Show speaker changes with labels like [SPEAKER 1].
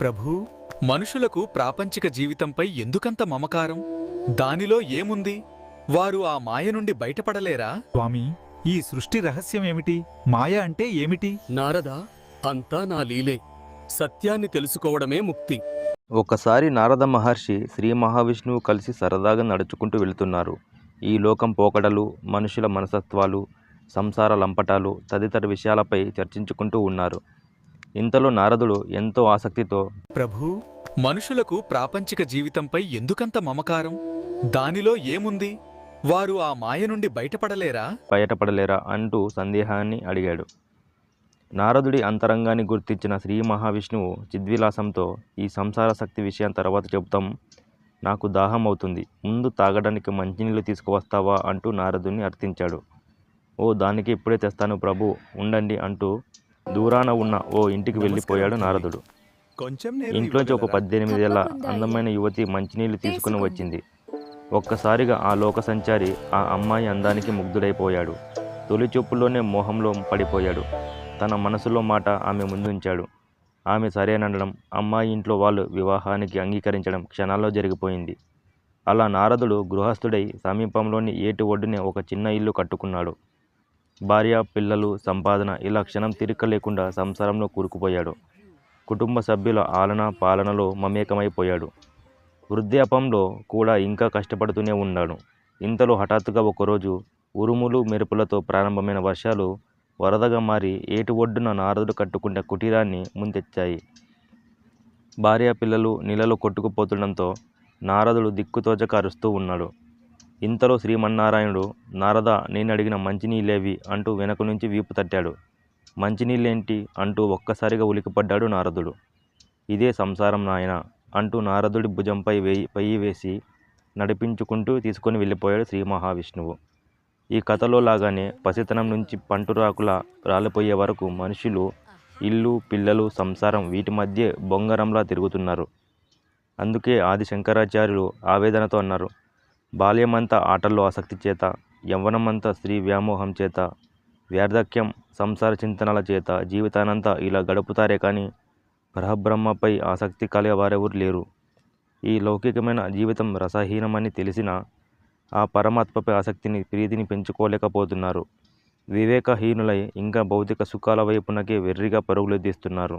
[SPEAKER 1] ప్రభూ? మనుషులకు ప్రాపంచిక జీవితంపై ఎందుకంత మమకారం? దానిలో ఏముంది? వారు ఆ మాయ నుండి బయటపడలేరా?
[SPEAKER 2] స్వామి ఈ సృష్టి రహస్యం ఏమిటి? మాయ అంటే ఏమిటి?
[SPEAKER 3] నారద అంతా నా లీలే. సత్యాన్ని తెలుసుకోవడమే ముక్తి.
[SPEAKER 4] ఒకసారి నారద మహర్షి శ్రీ మహావిష్ణువు కలిసి సరదాగా నడుచుకుంటూ వెళుతున్నారు. ఈ లోకం పోకడలు మనుషుల మనస్తత్వాలు సంసార లంపటాలు తదితర విషయాలపై చర్చించుకుంటూ ఉన్నారు. ఇంతలో నారదుడు ఎంతో ఆసక్తితో
[SPEAKER 1] ప్రభూ మనుషులకు ప్రాపంచిక జీవితంపై ఎందుకంత మమకారం? దానిలో ఏముంది? వారు ఆ మాయ నుండి బయటపడలేరా?
[SPEAKER 4] బయటపడలేరా అంటూ సందేహాన్ని అడిగాడు. నారదుడి అంతరంగాన్ని గుర్తించిన శ్రీ మహావిష్ణువు చిద్విలాసంతో ఈ సంసార శక్తి విషయం తర్వాత చెబుతాం. నాకు దాహం అవుతుంది. ముందు తాగడానికి మంచినీళ్ళు తీసుకువస్తావా? అంటూ నారదుని అర్థించాడు. ఓ దానికి ఇప్పుడే తెస్తాను ప్రభు. ఉండండి అంటూ దూరాన ఉన్న ఓ ఇంటికి వెళ్ళిపోయాడు నారదుడు.
[SPEAKER 1] కొంచెం
[SPEAKER 4] ఇంట్లోంచి ఒక పద్దెనిమిదేళ్ళ అందమైన యువతి మంచినీళ్ళు తీసుకుని వచ్చింది. ఒక్కసారిగా ఆ లోక సంచారి ఆ అమ్మాయి అందానికి ముగ్ధుడైపోయాడు. తొలి చూపులోనే మోహంలో పడిపోయాడు. తన మనసులో మాట ఆమె ముందుంచాడు. ఆమె సరేననడం అమ్మాయి ఇంట్లో వాళ్ళు వివాహానికి అంగీకరించడం క్షణాల్లో జరిగిపోయింది. అలా నారదుడు గృహస్థుడై సమీపంలోని ఏటి ఒడ్డునే ఒక చిన్న ఇల్లు కట్టుకున్నాడు. భార్య పిల్లలు సంపాదన ఇలా క్షణం తిరిక లేకుండా సంసారంలో కూరుకుపోయాడు. కుటుంబ సభ్యుల ఆలన పాలనలో మమేకమైపోయాడు. వృద్ధాపంలో కూడా ఇంకా కష్టపడుతూనే ఉన్నాడు. ఇంతలో హఠాత్తుగా ఒకరోజు ఉరుములు మెరుపులతో ప్రారంభమైన వర్షాలు వరదగా మారి ఏటి ఒడ్డున నారదుడు కట్టుకున్న కుటీరాన్ని ముందెచ్చాయి. భార్య పిల్లలు నీళ్ళలో కొట్టుకుపోతుండడంతో నారదుడు దిక్కుతోచక అరుస్తూ ఉన్నాడు. ఇంతలో శ్రీమన్నారాయణుడు నారద నేను అడిగిన మంచినీళ్ళేవి అంటూ వెనక నుంచి వీపు తట్టాడు. మంచినీళ్ళేంటి అంటూ ఒక్కసారిగా ఉలికిపడ్డాడు నారదుడు. ఇదే సంసారం నాయన అంటూ నారదుడి భుజంపై వేయి పై వేసి నడిపించుకుంటూ తీసుకొని వెళ్ళిపోయాడు శ్రీ మహావిష్ణువు. ఈ కథలో లాగానే పసితనం నుంచి పంటురాకులా రాలిపోయే వరకు మనుషులు ఇల్లు పిల్లలు సంసారం వీటి మధ్య బొంగరంలా తిరుగుతున్నారు. అందుకే ఆది శంకరాచార్యులు ఆవేదనతో అన్నారు బాల్యమంతా ఆటల్లో ఆసక్తి చేత యవ్వనమంతా స్త్రీ వ్యామోహం చేత వార్ధక్యం సంసార చింతనల చేత జీవితానంతా ఇలా గడుపుతారే కానీ పరబ్రహ్మపై ఆసక్తి కలిగే వారెవరు లేరు. ఈ లౌకికమైన జీవితం రసహీనమని తెలిసిన ఆ పరమాత్మపై ఆసక్తిని ప్రీతిని పెంచుకోలేకపోతున్నారు. వివేకహీనులై ఇంకా భౌతిక సుఖాల వైపునకే వెర్రిగా పరుగులు తీస్తున్నారు